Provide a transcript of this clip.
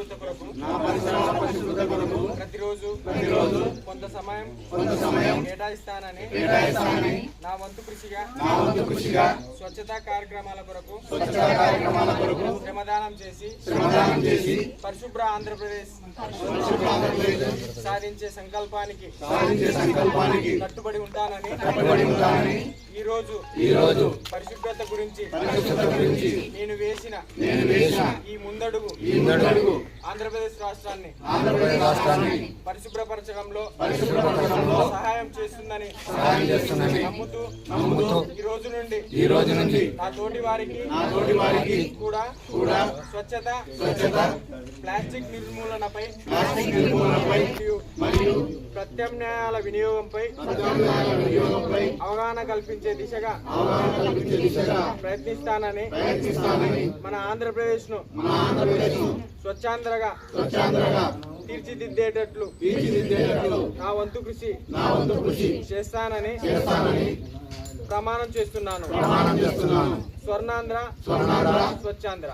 స్వచ్ఛత కొరకు ప్రతిరోజు ప్రతిరోజు కొంత సమయం కొంత సమయం నా వంతు కృషిగా వంతు కృషిగా స్వచ్ఛతా కార్యక్రమాల కొరకు స్వచ్ఛత కార్యక్రమాల కొరకు శ్రమదానం చేసి శ్రమదానం చేసి పరిశుభ్ర ఆంధ్రప్రదేశ్ సాధించే సంకల్పానికి సాధించే సంకల్పానికి కట్టుబడి ఉంటానని కట్టుబడి ఉంటానని ఈ రోజు ఈ రోజు పరిశుభ్రత గురించి పరిశుభ్రత గురించి నేను వేసిన నేను వేసిన ఈ ముందడుగు ఈ ముందడుగు ఆంధ్రప్రదేశ్ రాష్ట్రాన్ని ఆంధ్రప్రదేశ్ రాష్ట్రాన్ని పరిశుభ్రపరచడంలో పరిశుభ్రపరచడంలో సహాయం చేస్తుందని సహాయం చేస్తుందని నమ్ముతూ నమ్ముతూ ఈ రోజు నుండి ఈ రోజు నుంచి నా తోటి వారికి నా తోటి వారికి కూడా కూడా స్వచ్ఛత స్వచ్ఛత ప్లాస్టిక్ నిర్మూలనపై ప్లాస్టిక్ నిర్మూలనపై మరియు ప్రత్యామ్నాయాల వినియోగంపై ప్రజాభిప్రాయాల వినియోగంపై అవగాహన కల్పించే దిశగా అవగాహన కల్పించే దిశగా ప్రయత్నిస్తానని ప్రయత్నిస్తానని మన ఆంధ్రప్రదేశ్ను మన ఆంధ్రప్రదేశ్ స్వచ్ఛాంధ్రగా స్వచ్ఛాంధ్రగా తీర్చిదిద్దేటట్లు తీర్చిదిద్దేటట్లు నా వంతు కృషి నా వంతు కృషి చేస్తానని చేస్తానని ప్రమాణం చేస్తున్నాను. స్వర్ణాంధ్ర స్వచ్ఛాంధ్ర.